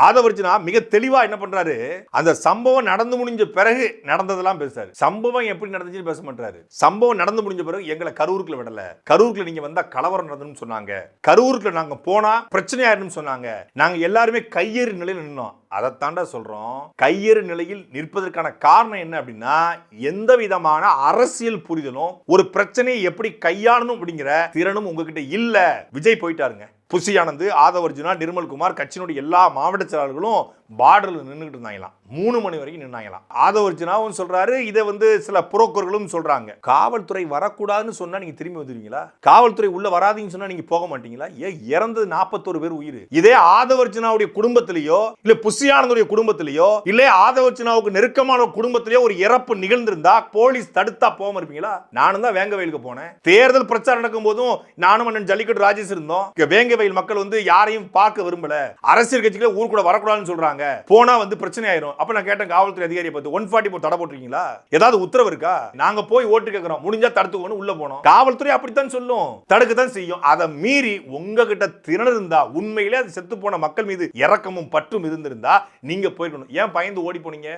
ஆதவர்ஜனா மிக தெளிவா என்ன பண்றாரு? அந்த சம்பவம் நடந்து முடிஞ்ச பிறகு நடந்ததெல்லாம் பேசுறாரு. சம்பவம் எப்படி நடந்துச்சுன்னு பேச மாட்டாரு சம்பவம் நடந்து முடிஞ்ச பிறகு எங்களை கரூருக்குள்ள விடல. கரூருக்குள்ள நீங்க வந்தா கலவரம் நடந்துன்னு சொன்னாங்க. கரூருக்குள்ள நாங்க போனா பிரச்சனை ஆயிடும்னு சொன்னாங்க. நாங்க எல்லாருமே கையேறு நிலையில் நின்னோம். அதைத்தாண்டா சொல்றோம். கையேறு நிலையில் நிற்பதற்கான காரணம் என்ன அப்படின்னா எந்த விதமான அரசியல் புரிதலும் ஒரு பிரச்சனையை எப்படி கையாளணும் அப்படிங்கிற திறனும் உங்ககிட்ட இல்ல. விஜய் போயிட்டாருங்க. புசியானந்து ஆதவர்ஜுனா நிர்மல்குமார் கட்சியினுடைய எல்லா மாவட்ட செயலாளர்களும் பார்டர்ல நின்றுக்கிட்டு இருந்தாங்களாம். மூணு மணி வரைக்கும் நின்னாங்களாம். ஆதவர்ஜுனாவும் சொல்றாரு இதை வந்து சில புரோக்கர்களும் சொல்றாங்க. காவல்துறை வரக்கூடாதுன்னு சொன்னா நீங்க திரும்பி வந்துடுவீங்களா காவல்துறை உள்ள வராதுன்னு சொன்னா நீங்க போக மாட்டீங்களா? ஏன் இறந்தது நாற்பத்தோரு பேர் உயிர்? இதே ஆதவர்ஜுனாவுடைய குடும்பத்திலேயோ இல்ல புசியானந்துடைய குடும்பத்திலேயோ இல்ல ஆதவர்ஜுனாவுக்கு நெருக்கமான குடும்பத்திலேயோ ஒரு இறப்பு நிகழ்ந்திருந்தா போலீஸ் தடுத்தா போகாம இருப்பீங்களா? நானும் தான் வேங்கவயலுக்கு போனேன். தேர்தல் பிரச்சாரம் நடக்கும் போதும் நானும் அண்ணன் ஜல்லிக்கட்டு ராஜேஷ் இருந்தோம். வேங்க வேங்கவயல் மக்கள் வந்து யாரையும் பார்க்க விரும்பல. அரசியல் கட்சிகளை ஊர் கூட வரக்கூடாதுன்னு சொல்றாங்க. போனா வந்து பிரச்சனை ஆயிரும் அப்ப நான் கேட்டேன் காவல்துறை அதிகாரியை பார்த்து ஒன் ஃபார்ட்டி போர் தடை போட்டிருக்கீங்களா? ஏதாவது உத்தரவு இருக்கா? நாங்க போய் ஓட்டு கேட்கிறோம் முடிஞ்சா தடுத்துக்கோன்னு உள்ள போனோம். காவல்துறை அப்படித்தான் சொல்லும். தடுக்க தான் செய்யும். அதை மீறி உங்ககிட்ட திறன் இருந்தா உண்மையிலே அது செத்து போன மக்கள் மீது இறக்கமும் பற்றும் இருந்திருந்தா நீங்க போயிருக்கணும். ஏன் பயந்து ஓடி போனீங்க?